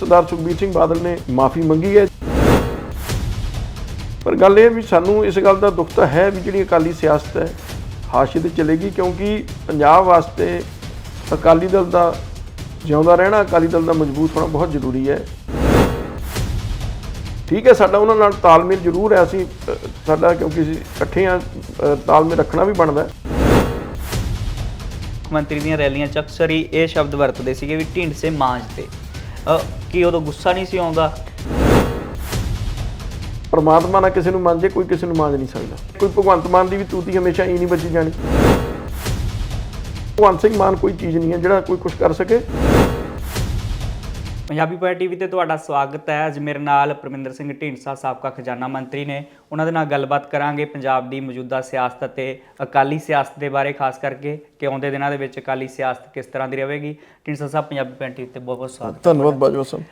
ਸਰਦਾਰ ਸੁਖਬੀਰ ਸਿੰਘ ਬਾਦਲ ਨੇ ਮਾਫੀ ਮੰਗੀ ਹੈ। ਪਰ ਗੱਲ ਇਹ ਵੀ ਸਾਨੂੰ ਇਸ ਗੱਲ ਦਾ ਦੁੱਖ ਤਾਂ ਹੈ ਵੀ ਜਿਹੜੀ ਅਕਾਲੀ ਸਿਆਸਤ ਹੈ ਹਾਸ਼ੀਏ ਤੇ ਚਲੇਗੀ ਕਿਉਂਕਿ ਪੰਜਾਬ ਵਾਸਤੇ ਅਕਾਲੀ ਦਲ ਦਾ ਜਿਉਂਦਾ ਰਹਿਣਾ, ਅਕਾਲੀ ਦਲ ਦਾ ਮਜ਼ਬੂਤ ਹੋਣਾ ਬਹੁਤ ਜ਼ਰੂਰੀ ਹੈ। ਠੀਕ ਹੈ, ਸਾਡਾ ਉਹਨਾਂ ਨਾਲ ਤਾਲਮੇਲ ਜ਼ਰੂਰ ਹੈ, ਅਸੀਂ ਸਾਡਾ ਕਿਉਂਕਿ ਅਸੀਂ ਇਕੱਠੇ ਆ ਤਾਲਮੇਲ ਰੱਖਣਾ ਵੀ ਬਣਦਾ ਹੈ। ਮੰਤਰੀ ਦੀਆਂ ਰੈਲੀਆਂ ਚ ਅਕਸਰ ਹੀ ਇਹ ਸ਼ਬਦ ਵਰਤਦੇ ਸੀਗੇ ਵੀ ਢਿੰਡ ਸੇ ਮਾਂਜ ਤੇ। ਅ, ਕੀ ਉਦੋਂ ਗੁੱਸਾ ਨਹੀਂ ਸੀ ਆਉਂਦਾ? ਪਰਮਾਤਮਾ ਨਾ ਕਿਸੇ ਨੂੰ ਮੰਨਜੇ ਕੋਈ ਕਿਸੇ ਨੂੰ ਮੰਨ ਨਹੀਂ ਸਕਦਾ। ਕੋਈ ਭਗਵੰਤ ਮਾਨ ਦੀ ਵੀ ਤੂਤੀ ਹਮੇਸ਼ਾ ਹੀ ਨਹੀਂ ਬਚੀ ਜਾਣੀ। ਭਗਵੰਤ ਸਿੰਘ ਮਾਨ ਕੋਈ ਚੀਜ਼ ਨਹੀਂ ਹੈ ਜਿਹੜਾ ਕੋਈ ਕੁਝ ਕਰ ਸਕੇ। ਪੰਜਾਬੀ ਪਾਰ ਟੀਵੀ ਤੇ ਤੁਹਾਡਾ ਸਵਾਗਤ ਹੈ। ਅੱਜ ਮੇਰੇ ਨਾਲ ਪਰਮਿੰਦਰ ਸਿੰਘ ਢੀਂਡਸਾ ਸਾਬਕਾ ਖਜ਼ਾਨਾ ਮੰਤਰੀ ਨੇ। ਉਹਨਾਂ ਦੇ ਨਾਲ ਗੱਲਬਾਤ ਕਰਾਂਗੇ ਪੰਜਾਬ ਦੀ ਮੌਜੂਦਾ ਸਿਆਸਤ ਅਤੇ ਅਕਾਲੀ ਸਿਆਸਤ ਦੇ ਬਾਰੇ ਖਾਸ ਕਰਕੇ ਕਿ ਆਉਂਦੇ ਦਿਨਾਂ ਦੇ ਵਿੱਚ ਅਕਾਲੀ ਸਿਆਸਤ ਕਿਸ ਤਰ੍ਹਾਂ ਦੀ ਰਹੇਗੀ। ਢੀਂਡਸਾ ਸਾਹਿਬ ਪੰਜਾਬੀ ਪਾਰ ਟੀਵੀ ਤੇ ਬਹੁਤ ਬਹੁਤ ਸਵਾਗਤ ਧੰਨਵਾਦ ਬਾਜਵਾ ਸਾਹਿਬ।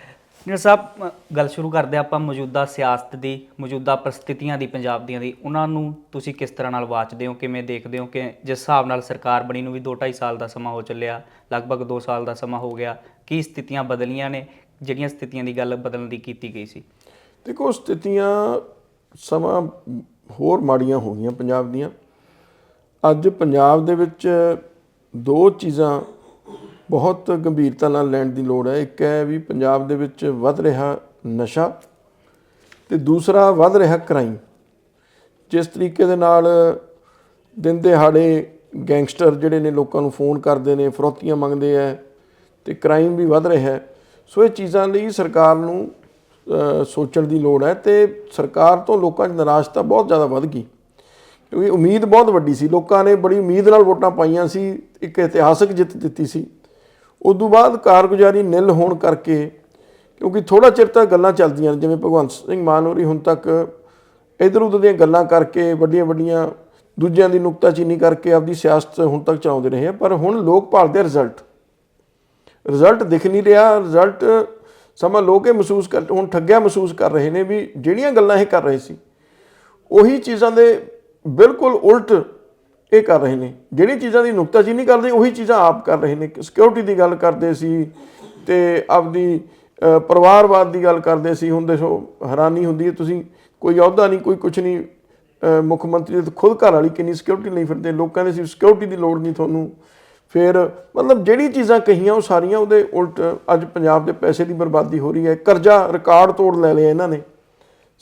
ਢੀਂਡਸਾ ਸਾਹਿਬ ਗੱਲ ਸ਼ੁਰੂ ਕਰਦੇ ਹਾਂ ਆਪਾਂ ਮੌਜੂਦਾ ਸਿਆਸਤ ਦੀ, ਮੌਜੂਦਾ ਪ੍ਰਸਥਿਤੀਆਂ ਦੀ, ਪੰਜਾਬ ਦੀਆਂ ਦੀ। ਉਹਨਾਂ ਨੂੰ ਤੁਸੀਂ ਕਿਸ ਤਰ੍ਹਾਂ ਨਾਲ ਵਾਚਦੇ ਹੋ, ਕਿਵੇਂ ਦੇਖਦੇ ਹੋ ਕਿ ਜਿਸ ਹਿਸਾਬ ਨਾਲ ਸਰਕਾਰ ਬਣੀ ਨੂੰ ਵੀ 2.5 ਸਾਲ ਦਾ ਸਮਾਂ ਹੋ ਚੱਲਿਆ, ਲਗਭਗ 2 ਸਾਲ ਦਾ ਸਮਾਂ ਹੋ ਗਿਆ, ਕੀ ਸਥਿਤੀਆਂ ਬਦਲੀਆਂ ਨੇ, ਜਿਹੜੀਆਂ ਸਥਿਤੀਆਂ ਦੀ ਗੱਲ ਬਦਲਣ ਦੀ ਕੀਤੀ ਗਈ ਸੀ? ਦੇਖੋ, ਸਥਿਤੀਆਂ ਸਮਾਂ ਹੋਰ ਮਾੜੀਆਂ ਹੋ ਗਈਆਂ ਪੰਜਾਬ ਦੀਆਂ। ਅੱਜ ਪੰਜਾਬ ਦੇ ਵਿੱਚ ਦੋ ਚੀਜ਼ਾਂ ਬਹੁਤ ਗੰਭੀਰਤਾ ਨਾਲ ਲੈਣ ਦੀ ਲੋੜ ਹੈ। ਇੱਕ ਹੈ ਵੀ ਪੰਜਾਬ ਦੇ ਵਿੱਚ ਵੱਧ ਰਿਹਾ ਨਸ਼ਾ ਤੇ ਦੂਸਰਾ ਵੱਧ ਰਿਹਾ ਕ੍ਰਾਈਮ ਜਿਸ ਤਰੀਕੇ ਦੇ ਨਾਲ ਦਿਨ ਦਿਹਾੜੇ ਗੈਂਗਸਟਰ ਜਿਹੜੇ ਨੇ ਲੋਕਾਂ ਨੂੰ ਫੋਨ ਕਰਦੇ ਨੇ, ਫਰੋਤੀਆਂ ਮੰਗਦੇ ਆ ਤੇ ਕ੍ਰਾਈਮ ਵੀ ਵੱਧ ਰਿਹਾ ਹੈ। ਸੋ ਇਹ ਚੀਜ਼ਾਂ ਲਈ ਸਰਕਾਰ ਨੂੰ ਸੋਚਣ ਦੀ ਲੋੜ ਹੈ ਤੇ ਸਰਕਾਰ ਤੋਂ ਲੋਕਾਂ 'ਚ ਨਿਰਾਸ਼ਤਾ ਬਹੁਤ ਜ਼ਿਆਦਾ ਵੱਧ ਗਈ। ਕਿਉਂਕਿ ਉਮੀਦ ਬਹੁਤ ਵੱਡੀ ਸੀ। ਲੋਕਾਂ ਨੇ ਬੜੀ ਉਮੀਦ ਨਾਲ ਵੋਟਾਂ ਪਾਈਆਂ ਸੀ। ਇੱਕ ਇਤਿਹਾਸਕ ਜਿੱਤ ਦਿੱਤੀ ਸੀ। ਉਸ ਤੋਂ ਬਾਅਦ ਕਾਰਗੁਜ਼ਾਰੀ ਨਿਲ ਹੋਣ ਕਰਕੇ, ਕਿਉਂਕਿ ਥੋੜਾ ਚਿਰ ਤੱਕ ਗੱਲਾਂ ਚੱਲਦੀਆਂ ਨੇ, ਜਿਵੇਂ ਭਗਵੰਤ ਸਿੰਘ ਮਾਨ ਹੋਰੀ ਹੁਣ ਤੱਕ ਇਧਰ ਉਧਰ ਦੀਆਂ ਗੱਲਾਂ ਕਰਕੇ ਵੱਡੀਆਂ ਵੱਡੀਆਂ ਦੂਜਿਆਂ ਦੀ ਨੁਕਤਾਚੀਨੀ ਕਰਕੇ ਆਪਦੀ ਸਿਆਸਤ ਹੁਣ ਤੱਕ ਚਲਾਉਂਦੇ ਰਹੇ ਆ, ਪਰ ਹੁਣ ਲੋਕ ਭਾਲਦੇ ਰਿਜ਼ਲਟ ਰਿਜ਼ਲਟ ਦਿਖ ਨਹੀਂ ਰਿਹਾ ਰਿਜ਼ਲਟ ਸਮਾਂ ਲੋਕ ਇਹ ਮਹਿਸੂਸ ਕਰ, ਹੁਣ ਠੱਗਿਆ ਮਹਿਸੂਸ ਕਰ ਰਹੇ ਨੇ ਵੀ ਜਿਹੜੀਆਂ ਗੱਲਾਂ ਇਹ ਕਰ ਰਹੇ ਸੀ, ਉਹੀ ਚੀਜ਼ਾਂ ਦੇ ਬਿਲਕੁਲ ਉਲਟ ਇਹ ਕਰ ਰਹੇ ਨੇ। ਜਿਹੜੀ ਚੀਜ਼ਾਂ ਦੀ ਨੁਕਤਾਚੀਨੀ ਕਰਦੇ, ਉਹੀ ਚੀਜ਼ਾਂ ਆਪ ਕਰ ਰਹੇ ਨੇ। ਸਿਕਿਉਰਿਟੀ ਦੀ ਗੱਲ ਕਰਦੇ ਸੀ ਤੇ ਆਪਦੀ ਪਰਿਵਾਰਵਾਦ ਦੀ ਗੱਲ ਕਰਦੇ ਸੀ। ਹੁਣ ਦੇਖੋ, ਹੈਰਾਨੀ ਹੁੰਦੀ ਹੈ, ਤੁਸੀਂ ਕੋਈ ਅਹੁਦਾ ਨਹੀਂ, ਕੋਈ ਕੁਝ ਨਹੀਂ ਮੁੱਖ ਮੰਤਰੀ ਦੇ ਖੁਦ ਘਰ ਵਾਲੀ ਕਿੰਨੀ ਸਿਕਿਉਰਿਟੀ ਲਈ ਫਿਰਦੇ। ਲੋਕਾਂ ਦੇ ਸੀ ਸਿਕਿਉਰਿਟੀ ਦੀ ਲੋੜ ਨਹੀਂ ਤੁਹਾਨੂੰ। ਫਿਰ ਮਤਲਬ ਜਿਹੜੀ ਚੀਜ਼ਾਂ ਕਹੀਆਂ, ਉਹ ਸਾਰੀਆਂ ਉਹਦੇ ਉਲਟ ਅੱਜ ਪੰਜਾਬ ਦੇ ਪੈਸੇ ਦੀ ਬਰਬਾਦੀ ਹੋ ਰਹੀ ਹੈ। ਕਰਜ਼ਾ ਰਿਕਾਰਡ ਤੋੜ ਲੈ ਲਿਆ ਇਹਨਾਂ ਨੇ।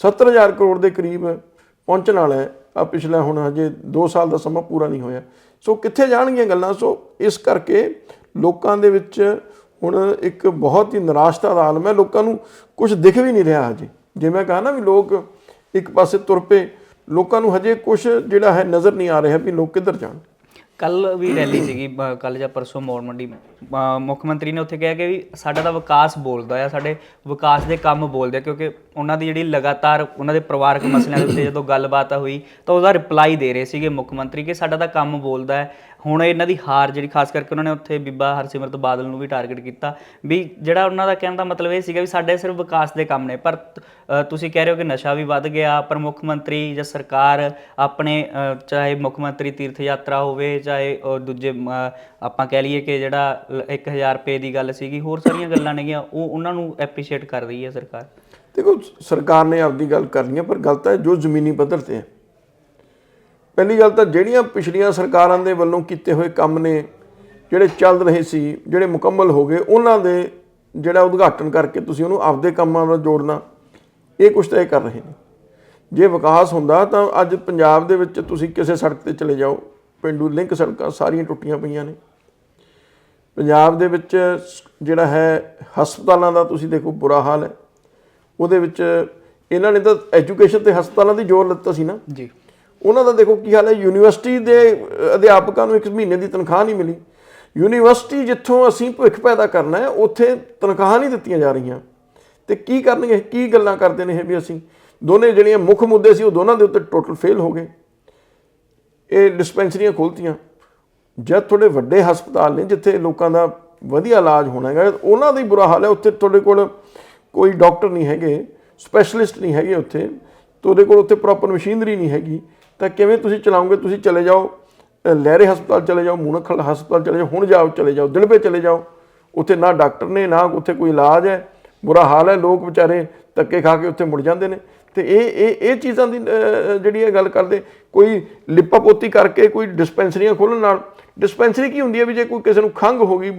70000 ਕਰੋੜ ਦੇ ਕਰੀਬ ਪਹੁੰਚਣ ਵਾਲਾ ਹੈ। ਆ ਪਿਛਲਾ ਹੁਣ ਹਜੇ 2 ਸਾਲ ਦਾ ਸਮਾਂ ਪੂਰਾ ਨਹੀਂ ਹੋਇਆ। ਸੋ ਕਿੱਥੇ ਜਾਣਗੀਆਂ ਗੱਲਾਂ? ਸੋ ਇਸ ਕਰਕੇ ਲੋਕਾਂ ਦੇ ਵਿੱਚ ਹੁਣ ਇੱਕ ਬਹੁਤ ਹੀ ਨਿਰਾਸ਼ਤਾ ਦਾ ਆਲਮ ਹੈ। ਲੋਕਾਂ ਨੂੰ ਕੁਝ ਦਿਖ ਵੀ ਨਹੀਂ ਰਿਹਾ ਹਜੇ। ਜੇ ਮੈਂ ਕਹਾ ਨਾ ਵੀ ਲੋਕ ਇੱਕ ਪਾਸੇ ਤੁਰ ਪਏ, ਲੋਕਾਂ ਨੂੰ ਹਜੇ ਕੁਝ ਜਿਹੜਾ ਹੈ ਨਜ਼ਰ ਨਹੀਂ ਆ ਰਿਹਾ ਵੀ ਲੋਕ ਕਿੱਧਰ ਜਾਣ। ਕੱਲ ਵੀ ਰੈਲੀ ਸੀਗੀ ਕੱਲ ਜਾਂ ਪਰਸੋਂ ਮੋੜ ਮੰਡੀ ਅ, ਮੁੱਖ ਮੰਤਰੀ ਨੇ ਉੱਥੇ ਕਿਹਾ ਕਿ ਵੀ ਸਾਡਾ ਤਾਂ ਵਿਕਾਸ ਬੋਲਦਾ ਆ ਸਾਡੇ ਵਿਕਾਸ ਦੇ ਕੰਮ ਬੋਲਦੇ ਆ ਕਿਉਂਕਿ ਉਹਨਾਂ ਦੀ ਜਿਹੜੀ ਲਗਾਤਾਰ ਉਹਨਾਂ ਦੇ ਪਰਿਵਾਰਕ ਮਸਲਿਆਂ ਦੇ ਉੱਤੇ ਜਦੋਂ ਗੱਲਬਾਤ ਹੋਈ ਤਾਂ ਉਹਦਾ ਰਿਪਲਾਈ ਦੇ ਰਹੇ ਸੀਗੇ ਮੁੱਖ ਮੰਤਰੀ ਕਿ ਸਾਡਾ ਤਾਂ ਕੰਮ ਬੋਲਦਾ ਹੈ। ਹੁਣ ਇਹਨਾਂ ਦੀ ਹਾਰ ਜਿਹੜੀ ਖਾਸ ਕਰਕੇ ਉਹਨਾਂ ਨੇ ਉੱਥੇ ਬੀਬਾ ਹਰਸਿਮਰਤ ਬਾਦਲ ਨੂੰ ਵੀ ਟਾਰਗੇਟ ਕੀਤਾ ਵੀ ਜਿਹੜਾ ਉਹਨਾਂ ਦਾ ਕਹਿਣ ਦਾ ਮਤਲਬ ਇਹ ਸੀਗਾ ਵੀ ਸਾਡੇ ਸਿਰਫ ਵਿਕਾਸ ਦੇ ਕੰਮ ਨੇ ਪਰ ਤੁਸੀਂ ਕਹਿ ਰਹੇ ਹੋ ਕਿ ਨਸ਼ਾ ਵੀ ਵੱਧ ਗਿਆ ਪਰ ਮੁੱਖ ਮੰਤਰੀ ਜਾਂ ਸਰਕਾਰ ਆਪਣੇ ਚਾਹੇ ਮੁੱਖ ਮੰਤਰੀ ਤੀਰਥ ਯਾਤਰਾ ਹੋਵੇ ਚਾਹੇ ਅ, ਦੂਜੇ ਆਪਾਂ ਕਹਿ ਲਈਏ ਕਿ ਜਿਹੜਾ ਲ- 1000 ਰੁਪਏ ਦੀ ਗੱਲ ਸੀਗੀ ਹੋਰ ਸਾਰੀਆਂ ਗੱਲਾਂ ਨੇਗੀਆਂ ਉਹ ਉਹਨਾਂ ਨੂੰ ਐਪਰੀਸ਼ੀਏਟ ਕਰ ਰਹੀ ਹੈ ਸਰਕਾਰ। ਦੇਖੋ ਸਰਕਾਰ ਨੇ ਆਪਦੀ ਗੱਲ ਕਰਨੀ ਹੈ ਪਰ ਗੱਲ ਤਾਂ ਜੋ ਜ਼ਮੀਨੀ ਪੱਧਰ ਤੇ ਹੈ। ਪਹਿਲੀ ਗੱਲ ਤਾਂ ਜਿਹੜੀਆਂ ਪਿਛਲੀਆਂ ਸਰਕਾਰਾਂ ਦੇ ਵੱਲੋਂ ਕੀਤੇ ਹੋਏ ਕੰਮ ਨੇ, ਜਿਹੜੇ ਚੱਲ ਰਹੇ ਸੀ, ਜਿਹੜੇ ਮੁਕੰਮਲ ਹੋ ਗਏ, ਉਹਨਾਂ ਦੇ ਜਿਹੜਾ ਉਦਘਾਟਨ ਕਰਕੇ ਤੁਸੀਂ ਉਹਨੂੰ ਆਪਦੇ ਕੰਮਾਂ ਨਾਲ ਜੋੜਨਾ, ਇਹ ਕੁਛ ਤਾਂ ਇਹ ਕਰ ਰਹੇ ਨੇ। ਜੇ ਵਿਕਾਸ ਹੁੰਦਾ ਤਾਂ ਅੱਜ ਪੰਜਾਬ ਦੇ ਵਿੱਚ ਤੁਸੀਂ ਕਿਸੇ ਸੜਕ ਤੇ ਚਲੇ ਜਾਓ, ਪਿੰਡੂ ਲਿੰਕ ਸੜਕਾਂ ਸਾਰੀਆਂ ਟੁੱਟੀਆਂ ਪਈਆਂ ਨੇ। ਪੰਜਾਬ ਦੇ ਵਿੱਚ ਜਿਹੜਾ ਹੈ, ਹਸਪਤਾਲਾਂ ਦਾ ਤੁਸੀਂ ਦੇਖੋ ਬੁਰਾ ਹਾਲ ਹੈ। ਉਹਦੇ ਵਿੱਚ ਇਹਨਾਂ ਨੇ ਤਾਂ ਐਜੂਕੇਸ਼ਨ ਤੇ ਹਸਪਤਾਲਾਂ ਦੀ ਜ਼ੋਰ ਲੱਤਾ ਸੀ ਨਾ। ਜੀ। ਉਹਨਾਂ ਦਾ ਦੇਖੋ ਕੀ ਹਾਲ ਹੈ, ਯੂਨੀਵਰਸਿਟੀ ਦੇ ਅਧਿਆਪਕਾਂ ਨੂੰ ਇੱਕ ਮਹੀਨੇ ਦੀ ਤਨਖਾਹ ਨਹੀਂ ਮਿਲੀ। ਯੂਨੀਵਰਸਿਟੀ ਜਿੱਥੋਂ ਅਸੀਂ ਭਵਿੱਖ ਪੈਦਾ ਕਰਨਾ ਹੈ, ਉੱਥੇ ਤਨਖਾਹਾਂ ਨਹੀਂ ਦਿੱਤੀਆਂ ਜਾ ਰਹੀਆਂ। ਤੇ ਕੀ ਕਰਨਗੇ, ਕੀ ਗੱਲਾਂ ਕਰਦੇ ਨੇ ਇਹ ਵੀ ਅਸੀਂ? ਦੋਨੇ ਜਿਹੜੀਆਂ ਮੁੱਖ ਮੁੱਦੇ ਸੀ, ਉਹ ਦੋਨਾਂ ਦੇ ਉੱਤੇ ਟੋਟਲ ਫੇਲ ਹੋ ਗਏ। ਇਹ ਡਿਸਪੈਂਸਰੀਆਂ ਖੋਲਤੀਆਂ ਜਦ ਤੁਹਾਡੇ ਵੱਡੇ ਹਸਪਤਾਲ ਨੇ, ਜਿੱਥੇ ਲੋਕਾਂ ਦਾ ਵਧੀਆ ਇਲਾਜ ਹੋਣਾ ਹੈਗਾ, ਉਹਨਾਂ ਦਾ ਹੀ ਬੁਰਾ ਹਾਲ ਹੈ। ਉੱਥੇ ਤੁਹਾਡੇ ਕੋਲ ਕੋਈ ਡਾਕਟਰ ਨਹੀਂ ਹੈਗੇ ਸਪੈਸ਼ਲਿਸਟ ਨਹੀਂ ਹੈਗੇ ਉੱਥੇ। ਤੁਹਾਡੇ ਕੋਲ ਉੱਥੇ ਪ੍ਰੋਪਰ ਮਸ਼ੀਨਰੀ ਨਹੀਂ ਹੈਗੀ। ਤਾਂ ਕਿਵੇਂ ਤੁਸੀਂ ਚਲਾਉਂਗੇ ਤੁਸੀਂ ਚਲੇ ਜਾਓ ਲਹਿਰੇ ਹਸਪਤਾਲ ਚਲੇ ਜਾਓ ਮੂਨਖਲ ਹਸਪਤਾਲ ਚਲੇ ਜਾਓ ਹੁਣ ਜਾਓ ਚਲੇ ਜਾਓ ਦਿਲਬੇ ਚਲੇ ਜਾਓ। ਉੱਥੇ ਨਾ ਡਾਕਟਰ ਨੇ ਨਾ ਉੱਥੇ ਕੋਈ ਇਲਾਜ ਹੈ। ਬੁਰਾ ਹਾਲ ਹੈ ਲੋਕ ਵਿਚਾਰੇ ਧੱਕੇ ਖਾ ਕੇ ਉੱਥੇ ਮੁੜ ਜਾਂਦੇ ਨੇ। ਤੇ ਇਹ ਇਹ ਇਹ ਚੀਜ਼ਾਂ ਦੀ ਜਿਹੜੀ ਇਹ ਗੱਲ ਕਰਦੇ ਕੋਈ ਲਿਪਾ ਪੋਤੀ ਕਰਕੇ ਕੋਈ ਡਿਸਪੈਂਸਰੀਆਂ ਖੋਲ੍ਹਣ ਨਾਲ ਡਿਸਪੈਂਸਰੀ ਕੀ ਹੁੰਦੀ ਹੈ ਵੀ ਜੇ ਕੋਈ ਕਿਸੇ ਨੂੰ ਖੰਘ ਹੋ ਗਈ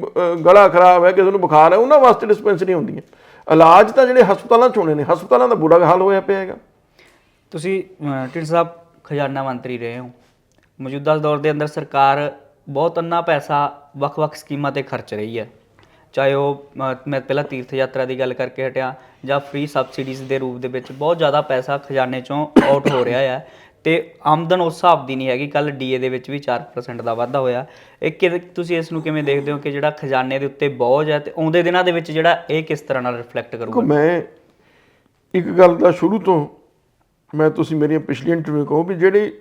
ਗਲਾ ਖਰਾਬ ਹੈ ਕਿਸੇ ਨੂੰ ਬੁਖਾਰ ਹੈ ਉਹਨਾਂ ਵਾਸਤੇ ਡਿਸਪੈਂਸਰੀ ਹੁੰਦੀਆਂ। ਇਲਾਜ ਤਾਂ ਜਿਹੜੇ ਹਸਪਤਾਲਾਂ 'ਚ ਹੋਣੇ ਨੇ ਹਸਪਤਾਲਾਂ ਦਾ ਬੁਰਾ ਹਾਲ ਹੋਇਆ ਪਿਆ ਹੈਗਾ। ਤੁਸੀਂ ਅਹ, ਢਿੰਡ ਸਾਹਿਬ ਖਜ਼ਾਨਾ ਮੰਤਰੀ ਰਹੇ ਹੋ। ਮੌਜੂਦਾ ਦੌਰ ਦੇ ਅੰਦਰ ਸਰਕਾਰ ਬਹੁਤ ਅੰਨਾ ਪੈਸਾ ਵੱਖ-ਵੱਖ ਸਕੀਮਾਂ ਤੇ ਖਰਚ ਰਹੀ ਹੈ। ਚਾਹੇ ਉਹ ਅਹ, ਮੈਂ ਪਹਿਲਾਂ ਤੀਰਥ ਯਾਤਰਾ ਦੀ ਗੱਲ ਕਰਕੇ ਹਟਿਆ ਜਾਂ ਫ੍ਰੀ ਸਬਸਿਡੀਜ਼ ਦੇ ਰੂਪ ਦੇ ਵਿੱਚ ਬਹੁਤ ਜ਼ਿਆਦਾ ਪੈਸਾ ਖਜ਼ਾਨੇ ਚੋਂ ਆਊਟ ਹੋ ਰਿਹਾ ਹੈ ਤੇ ਆਮਦਨ ਉਸ ਹਿਸਾਬ ਦੀ ਨਹੀਂ ਹੈਗੀ। ਕੱਲ ਡੀਏ ਦੇ ਵਿੱਚ ਵੀ 4% ਦਾ ਵਾਧਾ ਹੋਇਆ। ਇਹ ਕਿ ਤੁਸੀਂ ਇਸ ਨੂੰ ਕਿਵੇਂ ਦੇਖਦੇ ਹੋ ਕਿ ਜਿਹੜਾ ਖਜ਼ਾਨੇ ਦੇ ਉੱਤੇ ਬੋਝ ਹੈ ਤੇ ਆਉਂਦੇ ਦਿਨਾਂ ਦੇ ਵਿੱਚ ਜਿਹੜਾ ਇਹ ਕਿਸ ਤਰ੍ਹਾਂ ਨਾਲ ਰਿਫਲੈਕਟ ਕਰੂਗਾ? ਮੈਂ ਇੱਕ ਗੱਲ ਤਾਂ ਸ਼ੁਰੂ ਤੋਂ ਮੈਂ ਤੁਸੀਂ ਮੇਰੀਆਂ ਪਿਛਲੀਆਂ ਇੰਟਰਵਿਊ ਕਹੋ ਵੀ ਜਿਹੜੇ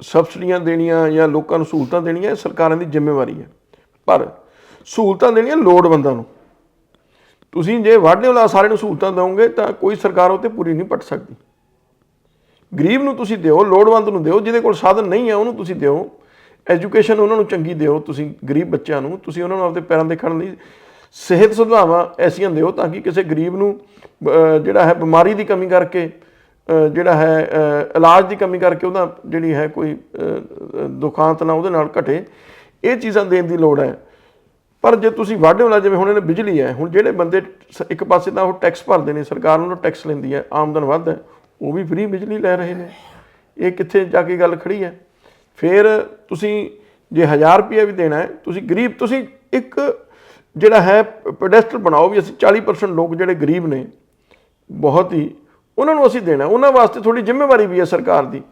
ਸਬਸਿਡੀਆਂ ਦੇਣੀਆਂ ਜਾਂ ਲੋਕਾਂ ਨੂੰ ਸਹੂਲਤਾਂ ਦੇਣੀਆਂ, ਇਹ ਸਰਕਾਰਾਂ ਦੀ ਜ਼ਿੰਮੇਵਾਰੀ ਹੈ। ਪਰ ਸਹੂਲਤਾਂ ਦੇਣੀਆਂ ਲੋੜਵੰਦਾਂ ਨੂੰ। ਤੁਸੀਂ ਜੇ ਵਾਢੇ ਵਾਲਾ ਸਾਰਿਆਂ ਨੂੰ ਸਹੂਲਤਾਂ ਦਿਓਗੇ ਤਾਂ ਕੋਈ ਸਰਕਾਰ ਉਹ ਤੇ ਪੂਰੀ ਨਹੀਂ ਪਟ ਸਕਦੀ। ਗਰੀਬ ਨੂੰ ਤੁਸੀਂ ਦਿਓ, ਲੋੜਵੰਦ ਨੂੰ ਦਿਓ, ਜਿਹਦੇ ਕੋਲ ਸਾਧਨ ਨਹੀਂ ਹੈ ਉਹਨੂੰ ਤੁਸੀਂ ਦਿਓ। ਐਜੂਕੇਸ਼ਨ ਉਹਨਾਂ ਨੂੰ ਚੰਗੀ ਦਿਓ, ਤੁਸੀਂ ਗਰੀਬ ਬੱਚਿਆਂ ਨੂੰ, ਤੁਸੀਂ ਉਹਨਾਂ ਨੂੰ ਆਪਦੇ ਪੈਰਾਂ ਦੇ ਖੜਨ ਲਈ ਸਿਹਤ ਸੁਵਿਧਾਵਾਂ ਐਸੀਆਂ ਦਿਓ ਤਾਂ ਕਿ ਕਿਸੇ ਗਰੀਬ ਨੂੰ ਜਿਹੜਾ ਹੈ ਬਿਮਾਰੀ ਦੀ ਕਮੀ ਕਰਕੇ ਜਿਹੜਾ ਹੈ ਇਲਾਜ ਦੀ ਕਮੀ ਕਰਕੇ ਉਹਦਾ ਜਿਹੜੀ ਹੈ ਕੋਈ ਦੁਖਾਂਤ ਨਾ ਉਹਦੇ ਨਾਲ ਘਟੇ। ਇਹ ਚੀਜ਼ਾਂ ਦੇਣ ਦੀ ਲੋੜ ਹੈ। ਪਰ ਜੇ ਤੁਸੀਂ ਵਾਢੇ ਵਾਲਾ, ਜਿਵੇਂ ਹੁਣ ਇਹਨੇ ਬਿਜਲੀ ਹੈ, ਹੁਣ ਜਿਹੜੇ ਬੰਦੇ ਸ- ਇੱਕ ਪਾਸੇ ਤਾਂ ਉਹ ਟੈਕਸ ਭਰਦੇ ਨੇ, ਸਰਕਾਰ ਉਹਨਾਂ ਨੂੰ ਟੈਕਸ ਲੈਂਦੀ ਹੈ, ਆਮਦਨ ਵੱਧ ਹੈ, ਉਹ ਵੀ ਫ੍ਰੀ ਬਿਜਲੀ ਲੈ ਰਹੇ ਨੇ। ਇਹ ਕਿੱਥੇ ਜਾ ਕੇ ਗੱਲ ਖੜੀ ਹੈ? ਫਿਰ ਤੁਸੀਂ ਜੇ 1000 ਰੁਪਏ ਵੀ ਦੇਣਾ ਹੈ, ਤੁਸੀਂ ਗਰੀਬ, ਤੁਸੀਂ ਇੱਕ ਜਿਹੜਾ ਹੈ ਪੈਡੈਸਟਲ ਬਣਾਓ ਵੀ ਅਸੀਂ 40% ਲੋਕ ਜਿਹੜੇ ਗਰੀਬ ਨੇ, ਬਹੁਤ ਹੀ ਉਹਨਾਂ ਨੂੰ ਅਸੀਂ ਦੇਣਾ ਉਹਨਾਂ ਵਾਸਤੇ ਥੋੜੀ ਜ਼ਿੰਮੇਵਾਰੀ ਵੀ ਹੈ ਸਰਕਾਰ ਦੀ।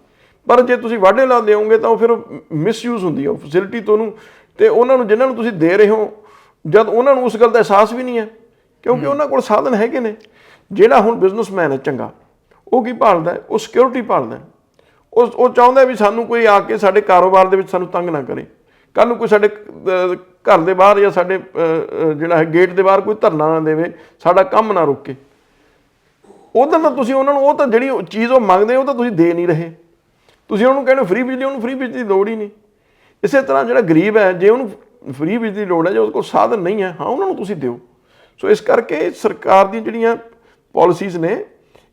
ਪਰ ਜੇ ਤੁਸੀਂ ਵਾਢੇ ਲਾ ਦਿਓਗੇ ਤਾਂ ਉਹ ਫਿਰ ਮਿਸਯੂਜ਼ ਹੁੰਦੀ ਹੈ ਉਹ ਫੈਸਿਲਿਟੀ ਤੁਹਾਨੂੰ ਤੇ ਉਹਨਾਂ ਨੂੰ ਜਿਨ੍ਹਾਂ ਨੂੰ ਤੁਸੀਂ ਦੇ ਰਹੇ ਹੋ ਜਦ ਉਹਨਾਂ ਨੂੰ ਉਸ ਗੱਲ ਦਾ ਅਹਿਸਾਸ ਵੀ ਨਹੀਂ ਹੈ ਕਿਉਂਕਿ ਉਹਨਾਂ ਕੋਲ ਸਾਧਨ ਹੈਗੇ ਨੇ। ਜਿਹੜਾ ਹੁਣ ਬਿਜ਼ਨਸਮੈਨ ਹੈ ਚੰਗਾ ਉਹ ਕੀ ਭਾਲਦਾ? ਉਹ ਸਿਕਿਉਰਿਟੀ ਭਾਲਦਾ। ਉਹ ਉਹ ਚਾਹੁੰਦਾ ਵੀ ਸਾਨੂੰ ਕੋਈ ਆ ਕੇ ਸਾਡੇ ਕਾਰੋਬਾਰ ਦੇ ਵਿੱਚ ਸਾਨੂੰ ਤੰਗ ਨਾ ਕਰੇ। ਕੱਲ ਨੂੰ ਕੋਈ ਸਾਡੇ ਘਰ ਦੇ ਬਾਹਰ ਜਾਂ ਸਾਡੇ ਜਿਹੜਾ ਹੈ ਗੇਟ ਦੇ ਬਾਹਰ ਕੋਈ ਧਰਨਾ ਨਾ ਦੇਵੇ ਸਾਡਾ ਕੰਮ ਨਾ ਰੋਕੇ। ਉਹਦਾ ਤਾਂ ਤੁਸੀਂ ਉਹਨਾਂ ਨੂੰ, ਉਹ ਤਾਂ ਜਿਹੜੀ ਉਹ ਚੀਜ਼ ਉਹ ਮੰਗਦੇ, ਉਹ ਤਾਂ ਤੁਸੀਂ ਦੇ ਨਹੀਂ ਰਹੇ। ਤੁਸੀਂ ਉਹਨੂੰ ਕਹਿੰਦੇ ਫ੍ਰੀ ਬਿਜਲੀ ਉਹਨੂੰ ਫ੍ਰੀ ਬਿਜਲੀ ਦੀ ਲੋੜ ਹੀ ਨਹੀਂ। ਇਸੇ ਤਰ੍ਹਾਂ ਜਿਹੜਾ ਗਰੀਬ ਹੈ, ਜੇ ਉਹਨੂੰ ਫ੍ਰੀ ਬਿਜਲੀ ਦੀ ਲੋੜ ਹੈ, ਜੇ ਉਹਦੇ ਕੋਲ ਸਾਧਨ ਨਹੀਂ ਹੈ, ਹਾਂ, ਉਹਨਾਂ ਨੂੰ ਤੁਸੀਂ ਦਿਓ। ਸੋ ਇਸ ਕਰਕੇ ਸਰਕਾਰ ਦੀਆਂ ਜਿਹੜੀਆਂ ਪਾਲਿਸੀਜ਼ ਨੇ,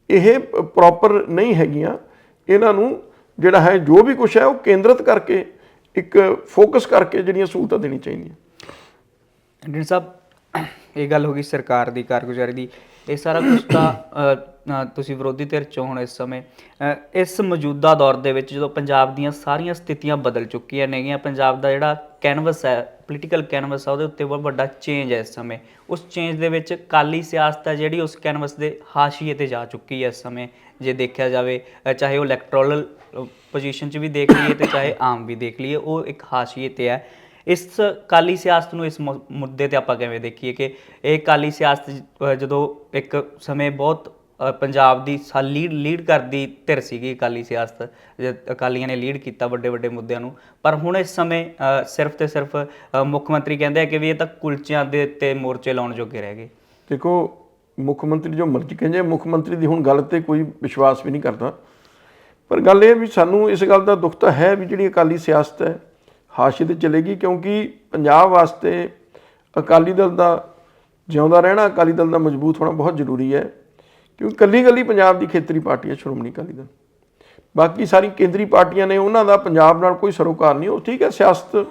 ਇਹ ਪ੍ਰੋਪਰ ਨਹੀਂ ਹੈਗੀਆਂ। ਇਹਨਾਂ ਨੂੰ ਜਿਹੜਾ ਹੈ, ਜੋ ਵੀ ਕੁਝ ਹੈ, ਉਹ ਕੇਂਦਰਿਤ ਕਰਕੇ, ਇੱਕ ਫੋਕਸ ਕਰਕੇ ਜਿਹੜੀਆਂ ਸਹੂਲਤਾਂ ਦੇਣੀ ਚਾਹੀਦੀਆਂ। ਡਿੰਡ ਸਾਹਿਬ, ਇਹ ਗੱਲ ਹੋ ਗਈ ਸਰਕਾਰ ਦੀ, ਕਾਰਗੁਜ਼ਾਰੀ ਦੀ। ਇਹ ਸਾਰਾ ਕੁਝ ਤਾਂ ਤੁਸੀਂ ਵਿਰੋਧੀ ਧਿਰ ਚੋਂ ਹੁਣ ਇਸ ਸਮੇਂ ਇਸ ਮੌਜੂਦਾ ਦੌਰ ਦੇ ਵਿੱਚ ਜਦੋਂ ਪੰਜਾਬ ਦੀਆਂ ਸਾਰੀਆਂ ਸਥਿਤੀਆਂ ਬਦਲ ਚੁੱਕੀਆਂ ਨੇਗੀਆਂ, ਪੰਜਾਬ ਦਾ ਜਿਹੜਾ ਕੈਨਵਸ ਹੈ ਪੋਲੀਟੀਕਲ ਕੈਨਵਸ ਆ, ਉਹਦੇ ਉੱਤੇ ਬਹੁਤ ਵੱਡਾ ਚੇਂਜ ਹੈ ਇਸ ਸਮੇਂ। ਉਸ ਚੇਂਜ ਦੇ ਵਿੱਚ ਕਾਲੀ ਸਿਆਸਤ ਹੈ ਜਿਹੜੀ ਉਸ ਕੈਨਵਸ ਦੇ ਹਾਸ਼ੀਏ ਤੇ ਜਾ ਚੁੱਕੀ ਹੈ ਇਸ ਸਮੇਂ। ਜੇ ਦੇਖਿਆ ਜਾਵੇ ਚਾਹੇ ਉਹ ਇਲੈਕਟ੍ਰੋਨਲ ਪੋਜੀਸ਼ਨ 'ਚ ਵੀ ਦੇਖ ਲਈਏ ਤੇ ਚਾਹੇ ਆਮ ਵੀ ਦੇਖ ਲਈਏ, ਉਹ ਇੱਕ ਹਾਸ਼ੀਏ ਤੇ ਹੈ। ਇਸ ਕਾਲੀ ਸਿਆਸਤ ਨੂੰ ਇਸ ਮੁ- ਮੁੱਦੇ ਤੇ ਆਪਾਂ ਕਿਵੇਂ ਦੇਖੀਏ ਕਿ ਇਹ ਕਾਲੀ ਸਿਆਸਤ ਜਦੋਂ ਇੱਕ ਸਮੇਂ ਬਹੁਤ ਅ, ਪੰਜਾਬ ਦੀ ਲੀਡ ਲੀਡ ਕਰਦੀ ਧਿਰ ਸੀਗੀ ਅਕਾਲੀ ਸਿਆਸਤ ਜਦ ਅਕਾਲੀਆਂ ਨੇ ਲੀਡ ਕੀਤਾ ਵੱਡੇ ਵੱਡੇ ਮੁੱਦਿਆਂ ਨੂੰ। ਪਰ ਹੁਣ ਇਸ ਸਮੇਂ ਅ, ਸਿਰਫ ਤੇ ਸਿਰਫ ਅ, ਮੁੱਖ ਮੰਤਰੀ ਕਹਿੰਦੇ ਆ ਕਿ ਵੀ ਇਹ ਤਾਂ ਕੁਲਚਿਆਂ ਦੇ ਉੱਤੇ ਮੋਰਚੇ ਲਾਉਣ ਜੋਗੇ ਰਹਿ ਗਏ। ਦੇਖੋ ਮੁੱਖ ਮੰਤਰੀ ਜੋ ਮਰਜ਼ੀ ਕਹਿੰਦੇ ਮੁੱਖ ਮੰਤਰੀ ਦੀ ਹੁਣ ਗੱਲ ਤੇ ਕੋਈ ਵਿਸ਼ਵਾਸ ਵੀ ਨਹੀਂ ਕਰਦਾ। ਪਰ ਗੱਲ ਇਹ ਵੀ ਸਾਨੂੰ ਇਸ ਗੱਲ ਦਾ ਦੁੱਖ ਤਾਂ ਹੈ ਵੀ ਜਿਹੜੀ ਅਕਾਲੀ ਸਿਆਸਤ ਹੈ ਹਾਸ਼ੀਏ ਤੇ ਚਲੇਗੀ ਕਿਉਂਕਿ ਪੰਜਾਬ ਵਾਸਤੇ ਅਕਾਲੀ ਦਲ ਦਾ ਜਿਉਂਦਾ ਰਹਿਣਾ ਅਕਾਲੀ ਦਲ ਦਾ ਮਜ਼ਬੂਤ ਹੋਣਾ ਬਹੁਤ ਜ਼ਰੂਰੀ ਹੈ। ਕਿਉਂਕਿ ਕੱਲੀ ਕੱਲੀ ਪੰਜਾਬ ਦੀ ਖੇਤਰੀ ਪਾਰਟੀ ਹੈ ਸ਼੍ਰੋਮਣੀ ਅਕਾਲੀ ਦਲ। ਬਾਕੀ ਸਾਰੀ ਕੇਂਦਰੀ ਪਾਰਟੀਆਂ ਨੇ ਉਹਨਾਂ ਦਾ ਪੰਜਾਬ ਨਾਲ ਕੋਈ ਸਰੋਕਾਰ ਨਹੀਂ, ਉਹ ਠੀਕ ਹੈ, ਸਿਆਸਤ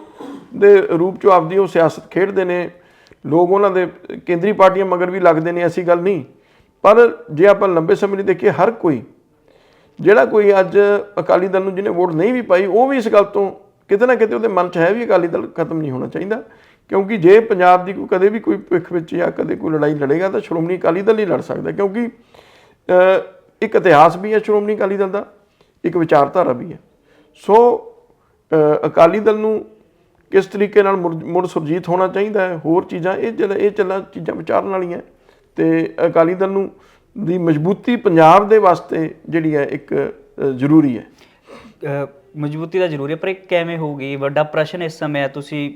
ਦੇ ਰੂਪ ਚ ਆਪਦੀ ਉਹ ਸਿਆਸਤ ਖੇਡਦੇ ਨੇ। ਲੋਕ ਉਹਨਾਂ ਦੇ ਕੇਂਦਰੀ ਪਾਰਟੀਆਂ ਮਗਰ ਵੀ ਲੱਗਦੇ ਨੇ, ਐਸੀ ਗੱਲ ਨਹੀਂ। ਪਰ ਜੇ ਆਪਾਂ ਲੰਬੇ ਸਮੇਂ ਲਈ ਦੇਖੀਏ, ਹਰ ਕੋਈ, ਜਿਹੜਾ ਕੋਈ ਅੱਜ ਅਕਾਲੀ ਦਲ ਨੂੰ ਜਿਹਨੇ ਵੋਟ ਨਹੀਂ ਵੀ ਪਾਈ, ਉਹ ਵੀ ਇਸ ਗੱਲ ਤੋਂ ਕਿਤੇ ਨਾ ਕਿਤੇ ਉਹਦੇ ਮਨ 'ਚ ਹੈ ਵੀ ਅਕਾਲੀ ਦਲ ਖਤਮ ਨਹੀਂ ਹੋਣਾ ਚਾਹੀਦਾ। ਕਿਉਂਕਿ ਜੇ ਪੰਜਾਬ ਦੀ ਕੋਈ ਕਦੇ ਵੀ ਕੋਈ ਭਵਿੱਖ ਵਿੱਚ ਜਾਂ ਕਦੇ ਕੋਈ ਲੜਾਈ ਲੜੇਗਾ, ਤਾਂ ਸ਼੍ਰੋਮਣੀ ਅਕਾਲੀ ਦਲ ਹੀ ਲੜ ਸਕਦਾ। ਕਿਉਂਕਿ ਇੱਕ ਇਤਿਹਾਸ ਵੀ ਹੈ, ਸ਼੍ਰੋਮਣੀ ਅਕਾਲੀ ਦਲ ਦਾ, ਇੱਕ ਵਿਚਾਰਧਾਰਾ ਵੀ ਹੈ। ਸੋ ਅਕਾਲੀ ਦਲ ਨੂੰ ਕਿਸ ਤਰੀਕੇ ਨਾਲ ਮੁੜ ਮੁੜ ਸੁਰਜੀਤ ਹੋਣਾ ਚਾਹੀਦਾ ਹੈ, ਹੋਰ ਚੀਜ਼ਾਂ, ਇਹ ਜਿਹੜਾ, ਇਹ ਚੱਲਾਂ, ਚੀਜ਼ਾਂ ਵਿਚਾਰਨ ਵਾਲੀਆਂ। ਤੇ ਅਕਾਲੀ ਦਲ ਨੂੰ, ਦੀ ਮਜ਼ਬੂਤੀ ਪੰਜਾਬ ਦੇ ਵਾਸਤੇ ਜਿਹੜੀ ਹੈ, ਇੱਕ ਜ਼ਰੂਰੀ ਹੈ। ਮਜ਼ਬੂਤੀ ਦਾ ਜ਼ਰੂਰੀ ਹੈ, ਪਰ ਇਹ ਕਿਵੇਂ ਹੋਊਗੀ? ਵੱਡਾ ਪ੍ਰਸ਼ਨ ਇਸ ਸਮੇਂ ਹੈ, ਤੁਸੀਂ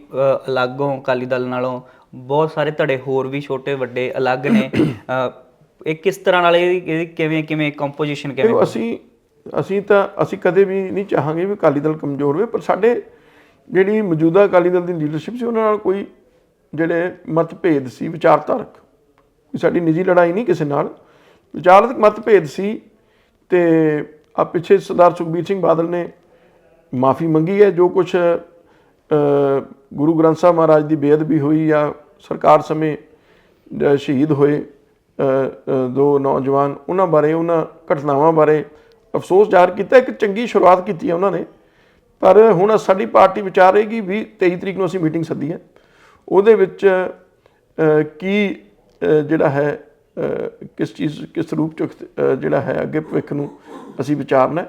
ਅਲੱਗ ਹੋ ਅਕਾਲੀ ਦਲ ਨਾਲੋਂ। ਬਹੁਤ ਸਾਰੇ ਧੜੇ ਹੋਰ ਵੀ ਛੋਟੇ ਵੱਡੇ ਅਲੱਗ ਨੇ। ਇਹ ਕਿਸ ਤਰ੍ਹਾਂ ਨਾਲ ਇਹਦੀ ਕਿਵੇਂ ਕਿਵੇਂ ਕੰਪੋਜੀਸ਼ਨ ਕਿਵੇਂ ਅਸੀਂ ਅਸੀਂ ਤਾਂ ਅਸੀਂ ਕਦੇ ਵੀ ਨਹੀਂ ਚਾਹਾਂਗੇ ਵੀ ਅਕਾਲੀ ਦਲ ਕਮਜ਼ੋਰ ਹੋਵੇ ਪਰ ਸਾਡੇ ਜਿਹੜੀ ਮੌਜੂਦਾ ਅਕਾਲੀ ਦਲ ਦੀ ਲੀਡਰਸ਼ਿਪ ਸੀ ਉਹਨਾਂ ਨਾਲ ਕੋਈ ਜਿਹੜੇ ਮਤਭੇਦ ਸੀ ਵਿਚਾਰਧਾਰਕ। ਸਾਡੀ ਨਿੱਜੀ ਲੜਾਈ ਨਹੀਂ ਕਿਸੇ ਨਾਲ। ਵਿਚਾਰਕ ਮਤਭੇਦ ਸੀ ਤੇ ਆ ਪਿੱਛੇ ਸਰਦਾਰ ਸੁਖਬੀਰ ਸਿੰਘ ਬਾਦਲ ਨੇ ਮਾਫੀ ਮੰਗੀ ਹੈ ਜੋ ਕੁਝ ਗੁਰੂ ਗ੍ਰੰਥ ਸਾਹਿਬ ਮਹਾਰਾਜ ਦੀ ਬੇਅਦਬੀ ਹੋਈ ਜਾਂ ਸਰਕਾਰ ਸਮੇਂ ਸ਼ਹੀਦ ਹੋਏ ਦੋ ਨੌਜਵਾਨ ਉਹਨਾਂ ਬਾਰੇ, ਉਹਨਾਂ ਘਟਨਾਵਾਂ ਬਾਰੇ ਅਫਸੋਸ ਜ਼ਾਹਰ ਕੀਤਾ, ਇੱਕ ਚੰਗੀ ਸ਼ੁਰੂਆਤ ਕੀਤੀ ਹੈ ਉਹਨਾਂ ਨੇ। ਪਰ ਹੁਣ ਸਾਡੀ ਪਾਰਟੀ ਵਿਚਾਰ ਰਹੇਗੀ ਵੀ 23 ਤਰੀਕ ਨੂੰ ਅਸੀਂ ਮੀਟਿੰਗ ਸੱਦੀ ਹੈ। ਉਹਦੇ ਵਿੱਚ ਕੀ ਜਿਹੜਾ ਹੈ ਕਿਸ ਚੀਜ਼, ਕਿਸ ਰੂਪ ਚ ਜਿਹੜਾ ਹੈ ਅੱਗੇ ਭਵਿੱਖ ਨੂੰ ਅਸੀਂ ਵਿਚਾਰਨਾ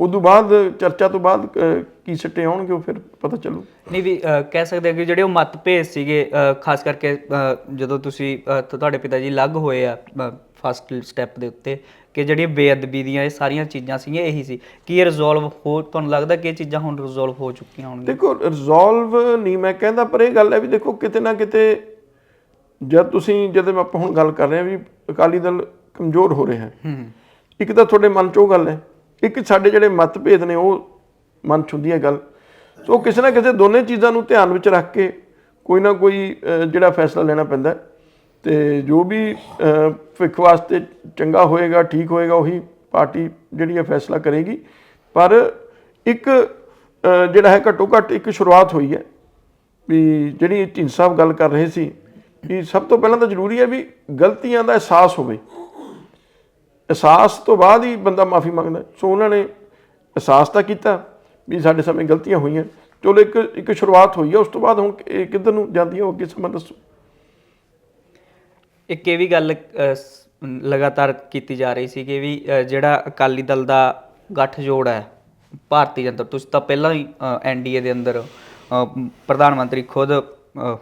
ਹੈ। ਉਦੋਂ ਬਾਅਦ ਚਰਚਾ ਤੋਂ ਬਾਅਦ ਕੀ ਸਿੱਟੇ ਆਉਣਗੇ ਉਹ ਫਿਰ ਪਤਾ ਚੱਲੂ। ਨਹੀਂ ਵੀ ਕਹਿ ਸਕਦੇ ਕਿ ਜਿਹੜੇ ਉਹ ਮਤਭੇਦ ਸੀਗੇ ਖਾਸ ਕਰਕੇ ਜਦੋਂ ਤੁਸੀਂ ਤ- ਤੁਹਾਡੇ ਪਿਤਾ ਜੀ ਲੱਗ ਹੋਏ ਆ ਫਸਟ ਸਟੈਪ ਦੇ ਉੱਤੇ ਕਿ ਜਿਹੜੀਆਂ ਬੇਅਦਬੀ ਦੀਆਂ ਇਹ ਸਾਰੀਆਂ ਚੀਜ਼ਾਂ ਸੀਗੀਆਂ ਇਹੀ ਸੀ। ਕੀ ਇਹ ਰਿਜ਼ੋਲਵ ਹੋ ਤੁਹਾਨੂੰ ਲੱਗਦਾ ਕਿ ਇਹ ਚੀਜ਼ਾਂ ਹੁਣ ਰਿਜ਼ੋਲਵ ਹੋ ਚੁੱਕੀਆਂ ਹੋਣਗੀਆਂ? ਦੇਖੋ ਰਿਜ਼ੋਲਵ ਨਹੀਂ ਮੈਂ ਕਹਿੰਦਾ ਪਰ ਇਹ ਗੱਲ ਹੈ ਵੀ ਦੇਖੋ ਕਿਤੇ ਨਾ ਕਿਤੇ ਜਦ ਤੁਸੀਂ ਜਦੋਂ ਆਪਾਂ ਹੁਣ ਗੱਲ ਕਰ ਰਹੇ ਹਾਂ ਵੀ ਅਕਾਲੀ ਦਲ ਕਮਜ਼ੋਰ ਹੋ ਰਿਹਾ ਹੈ। ਹੂੰ। ਇੱਕ ਤਾਂ ਤੁਹਾਡੇ ਮਨ 'ਚ ਉਹ ਗੱਲ ਹੈ ਇੱਕ ਸਾਡੇ ਜਿਹੜੇ ਮਤਭੇਦ ਨੇ, ਉਹ ਮਨ 'ਚ ਹੁੰਦੀ ਹੈ ਗੱਲ। ਸੋ ਕਿਸੇ ਨਾ ਕਿਸੇ ਦੋਨੇ ਚੀਜ਼ਾਂ ਨੂੰ ਧਿਆਨ ਵਿੱਚ ਰੱਖ ਕੇ ਕੋਈ ਨਾ ਕੋਈ ਜਿਹੜਾ ਫੈਸਲਾ ਲੈਣਾ ਪੈਂਦਾ ਹੈ। ਤੇ ਜੋ ਵੀ ਭਵਿੱਖ ਵਾਸਤੇ ਚੰਗਾ ਹੋਏਗਾ, ਠੀਕ ਹੋਏਗਾ, ਉਹੀ ਪਾਰਟੀ ਜਿਹੜੀ ਹੈ ਫੈਸਲਾ ਕਰੇਗੀ। ਪਰ ਇੱਕ ਜਿਹੜਾ ਹੈ ਘੱਟੋ ਘੱਟ ਇੱਕ ਸ਼ੁਰੂਆਤ ਹੋਈ ਹੈ ਵੀ ਜਿਹੜੀ ਢੀਂਡ ਸਾਹਿਬ ਗੱਲ ਕਰ ਰਹੇ ਸੀ ਕਿ ਸਭ ਤੋਂ ਪਹਿਲਾਂ ਤਾਂ ਜ਼ਰੂਰੀ ਹੈ ਵੀ ਗਲਤੀਆਂ ਦਾ ਅਹਿਸਾਸ ਹੋਵੇ। ਅਹਿਸਾਸ ਤੋਂ ਬਾਅਦ ਹੀ ਬੰਦਾ ਮਾਫੀ ਮੰਗਦਾ। ਸੋ ਉਹਨਾਂ ਨੇ ਅਹਿਸਾਸ ਤਾਂ ਕੀਤਾ ਵੀ ਸਾਡੇ ਸਮੇਂ ਗਲਤੀਆਂ ਹੋਈਆਂ। ਚਲੋ ਇੱਕ ਇੱਕ ਸ਼ੁਰੂਆਤ ਹੋਈ ਹੈ ਉਸ ਤੋਂ ਬਾਅਦ ਹੁਣ ਇਹ ਕਿੱਧਰ ਨੂੰ ਜਾਂਦੀ ਹੈ ਉਹ ਅੱਗੇ ਸਮਾਂ ਦੱਸੋ? ਇੱਕ ਇਹ ਵੀ ਗੱਲ ਲਗਾਤਾਰ ਕੀਤੀ ਜਾ ਰਹੀ ਸੀ ਕਿ ਵੀ ਜਿਹੜਾ ਅਕਾਲੀ ਦਲ ਦਾ ਗੱਠਜੋੜ ਹੈ ਭਾਰਤੀ ਜਨਤਾ ਤੁਸੀਂ ਤਾਂ ਪਹਿਲਾਂ ਹੀ ਐਨਡੀਏ ਦੇ ਅੰਦਰ ਪ੍ਰਧਾਨ ਮੰਤਰੀ ਖੁਦ ਅ,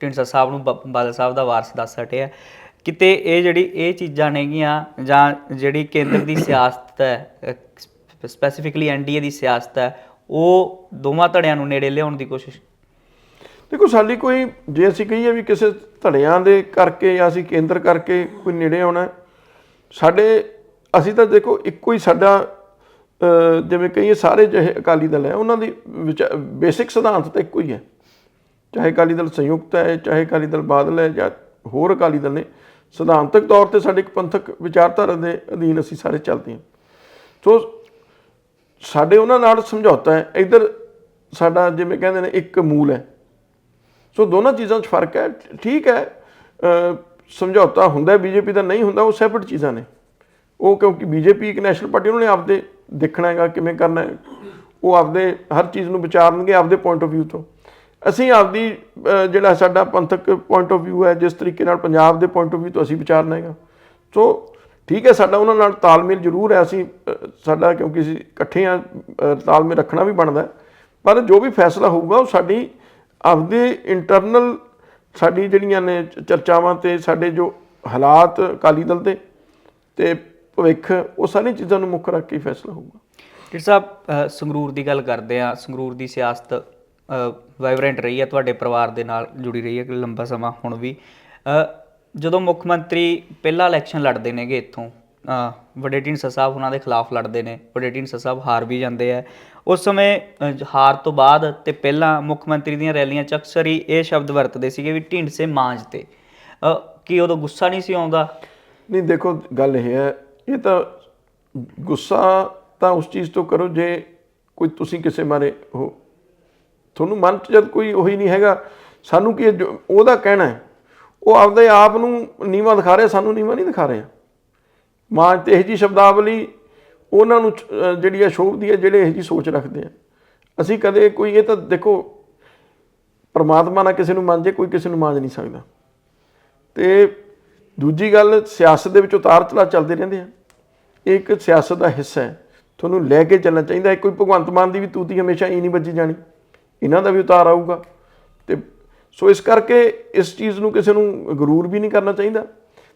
ਢੀਂਡਸਾ ਸਾਹਿਬ ਨੂੰ ਬ- ਬਾਦਲ ਸਾਹਿਬ ਦਾ ਵਾਰਸ ਦੱਸ ਹਟਿਆ। ਕਿਤੇ ਇਹ ਜਿਹੜੀ ਇਹ ਚੀਜ਼ਾਂ ਨੇਗੀਆਂ ਜਾਂ ਜਿਹੜੀ ਕੇਂਦਰ ਦੀ ਸਿਆਸਤ ਹੈ ਸਪੈਸੀਫਿਕਲੀ ਐਨਡੀਏ ਦੀ ਸਿਆਸਤ ਹੈ, ਉਹ ਦੋਵਾਂ ਧੜਿਆਂ ਨੂੰ ਨੇੜੇ ਲਿਆਉਣ ਦੀ ਕੋਸ਼ਿਸ਼। ਦੇਖੋ, ਸਾਡੀ ਕੋਈ, ਜੇ ਅਸੀਂ ਕਹੀਏ ਵੀ ਕਿਸੇ ਧੜਿਆਂ ਦੇ ਕਰਕੇ ਜਾਂ ਅਸੀਂ ਕੇਂਦਰ ਕਰਕੇ ਕੋਈ ਨੇੜੇ ਆਉਣਾ, ਸਾਡੇ, ਅਸੀਂ ਤਾਂ ਦੇਖੋ, ਇੱਕੋ ਹੀ ਸਾਡਾ ਜਿਵੇਂ ਕਹੀਏ ਸਾਰੇ ਜਿਹੇ ਅਕਾਲੀ ਦਲ ਹੈ, ਉਹਨਾਂ ਦੀ ਬੇਸਿਕ ਸਿਧਾਂਤ ਤਾਂ ਇੱਕੋ ਹੀ ਹੈ। ਚਾਹੇ ਅਕਾਲੀ ਦਲ ਸੰਯੁਕਤ ਹੈ, ਚਾਹੇ ਅਕਾਲੀ ਦਲ ਬਾਦਲ ਹੈ ਜਾਂ ਹੋਰ ਅਕਾਲੀ ਦਲ ਨੇ ਸਿਧਾਂਤਕ ਤੌਰ ਤੇ ਸਾਡੇ ਇੱਕ ਪੰਥਕ ਵਿਚਾਰਧਾਰਾ ਦੇ ਅਧੀਨ ਅਸੀਂ ਸਾਰੇ ਚੱਲਦੇ ਹਾਂ। ਸੋ ਸਾਡੇ ਉਹਨਾਂ ਨਾਲ ਸਮਝੌਤਾ ਹੈ, ਇਧਰ ਸਾਡਾ ਜਿਵੇਂ ਕਹਿੰਦੇ ਨੇ ਇੱਕ ਮੂਲ ਹੈ। ਸੋ ਦੋਨਾਂ ਚੀਜ਼ਾਂ 'ਚ ਫ਼ਰਕ ਹੈ, ਠੀਕ ਹੈ ਸਮਝੌਤਾ ਹੁੰਦਾ ਬੀਜੇਪੀ ਦਾ ਨਹੀਂ ਹੁੰਦਾ, ਉਹ ਸੈਪਰੇਟ ਚੀਜ਼ਾਂ ਨੇ। ਉਹ ਕਿਉਂਕਿ ਬੀਜੇਪੀ ਇੱਕ ਨੈਸ਼ਨਲ ਪਾਰਟੀ ਉਹਨਾਂ ਨੇ ਆਪਦੇ ਦੇਖਣਾ ਹੈਗਾ ਕਿਵੇਂ ਕਰਨਾ ਹੈ। ਉਹ ਆਪਦੇ ਹਰ ਚੀਜ਼ ਨੂੰ ਵਿਚਾਰਨਗੇ, ਆਪਦੇ ਪੁਆਇੰਟ ਆਫ View ਤੋਂ। ਅਸੀਂ ਆਪਦੀ ਜਿਹੜਾ ਸਾਡਾ ਪੰਥਕ ਪੁਆਇੰਟ ਆਫ View ਹੈ, ਜਿਸ ਤਰੀਕੇ ਨਾਲ ਪੰਜਾਬ ਦੇ ਪੁਆਇੰਟ ਆਫ View ਤੋਂ ਅਸੀਂ ਵਿਚਾਰਨਾ ਹੈਗਾ। ਸੋ ਠੀਕ ਹੈ, ਸਾਡਾ ਉਹਨਾਂ ਨਾਲ ਤਾਲਮੇਲ ਜ਼ਰੂਰ ਹੈ, ਅਸੀਂ ਸਾਡਾ ਕਿਉਂਕਿ ਅਸੀਂ ਇਕੱਠੇ ਆ ਤਾਲਮੇਲ ਰੱਖਣਾ ਵੀ ਬਣਦਾ ਪਰ ਜੋ ਵੀ ਫੈਸਲਾ ਹੋਊਗਾ, ਉਹ ਸਾਡੀ ਆਪਦੇ ਇੰਟਰਨਲ ਸਾਡੀ ਜਿਹੜੀਆਂ ਨੇ ਚਰਚਾਵਾਂ ਤੇ, ਸਾਡੇ ਜੋ ਹਾਲਾਤ ਅਕਾਲੀ ਦਲ ਦੇ ਤੇ ਭਵਿੱਖ, ਉਹ ਸਾਰੀਆਂ ਚੀਜ਼ਾਂ ਨੂੰ ਮੁੱਖ ਰੱਖ ਕੇ ਫੈਸਲਾ ਹੋਊਗਾ। ਡਾਕਟਰ ਸਾਹਿਬ ਸੰਗਰੂਰ ਦੀ ਗੱਲ ਕਰਦੇ ਆ ਸੰਗਰੂਰ ਦੀ ਸਿਆਸਤ ਵਾਈਬ੍ਰੈਂਟ ਰਹੀ ਹੈ, ਤੁਹਾਡੇ ਪਰਿਵਾਰ ਦੇ ਨਾਲ ਜੁੜੀ ਰਹੀ ਹੈ ਕਿ ਲੰਬਾ ਸਮਾਂ ਹੁਣ ਵੀ। ਜਦੋਂ ਮੁੱਖ ਮੰਤਰੀ ਪਹਿਲਾ ਇਲੈਕਸ਼ਨ ਲੜਦੇ ਨੇਗੇ ਇੱਥੋਂ ਵੱਡੇ ਢੀਂਡਸਾ ਸਾਹਿਬ ਉਹਨਾਂ ਦੇ ਖਿਲਾਫ ਲੜਦੇ ਨੇ ਵੱਡੇ ਢੀਂਡਸਾ ਸਾਹਿਬ ਹਾਰ ਵੀ ਜਾਂਦੇ ਆ। ਉਸ ਸਮੇਂ ਹਾਰ ਤੋਂ ਬਾਅਦ ਤੇ ਪਹਿਲਾਂ ਮੁੱਖ ਮੰਤਰੀ ਦੀਆਂ ਰੈਲੀਆਂ 'ਚ ਅਕਸਰ ਹੀ ਇਹ ਸ਼ਬਦ ਵਰਤਦੇ ਸੀਗੇ ਵੀ ਢੀਂਡਸੇ ਮਾਂਜ ਤੇ। ਕੀ ਉਦੋਂ ਗੁੱਸਾ ਨਹੀਂ ਸੀ ਆਉਂਦਾ? ਨਹੀਂ, ਦੇਖੋ, ਗੱਲ ਇਹ ਹੈ, ਇਹ ਤਾਂ ਗੁੱਸਾ ਤਾਂ ਉਸ ਚੀਜ਼ ਤੋਂ ਕਰੋ ਜੇ ਕੋਈ ਤੁਸੀਂ ਕਿਸੇ ਬਾਰੇ ਹੋ ਤੁਹਾਨੂੰ ਮਨ 'ਚ ਜਦ ਕੋਈ ਉਹੀ ਨਹੀਂ ਹੈਗਾ, ਸਾਨੂੰ ਕੀ ਜੋ- ਉਹਦਾ ਕਹਿਣਾ ਹੈ? ਉਹ ਆਪਦੇ ਆਪ ਨੂੰ ਨੀਵਾਂ ਦਿਖਾ ਰਿਹਾ, ਸਾਨੂੰ ਨੀਵਾਂ ਨਹੀਂ ਦਿਖਾ ਰਿਹਾ। ਮਾਂ ਤੇ ਇਹ ਜੀ ਸ਼ਬਦਾਵਲੀ ਉਹਨਾਂ ਨੂੰ ਜਿਹੜੀ ਆ ਸ਼ੋਭਦੀ ਹੈ, ਜਿਹੜੇ ਇਹ ਜੀ ਸੋਚ ਰੱਖਦੇ ਆ। ਅਸੀਂ ਕਦੇ ਕੋਈ ਇਹ ਤਾਂ ਦੇਖੋ, ਪਰਮਾਤਮਾ ਨਾਲ ਕਿਸੇ ਨੂੰ ਮੰਜੇ ਕੋਈ ਕਿਸੇ ਨੂੰ ਮੰਨ ਨਹੀਂ ਸਕਦਾ। ਤੇ ਦੂਜੀ ਗੱਲ, ਸਿਆਸਤ ਦੇ ਵਿੱਚ ਉਤਾਰ ਚੜਾਅ ਚੱਲਦੇ ਰਹਿੰਦੇ ਆ। ਇਹ ਇੱਕ ਸਿਆਸਤ ਦਾ ਹਿੱਸਾ ਹੈ। ਤੁਹਾਨੂੰ ਲੈ ਕੇ ਚੱਲਣਾ ਚਾਹੀਦਾ ਕੋਈ ਭਗਵੰਤ ਮਾਨ ਦੀ ਵੀ ਤੂਤੀ ਹਮੇਸ਼ਾ ਹੀ ਨਹੀਂ ਵੱਜੀ ਜਾਣੀ। ਇਹਨਾਂ ਦਾ ਵੀ ਉਤਾਰ ਆਊਗਾ। ਤੇ ਸੋ ਇਸ ਕਰਕੇ ਇਸ ਚੀਜ਼ ਨੂੰ ਕਿਸੇ ਨੂੰ ਗਰੂਰ ਵੀ ਨਹੀਂ ਕਰਨਾ ਚਾਹੀਦਾ।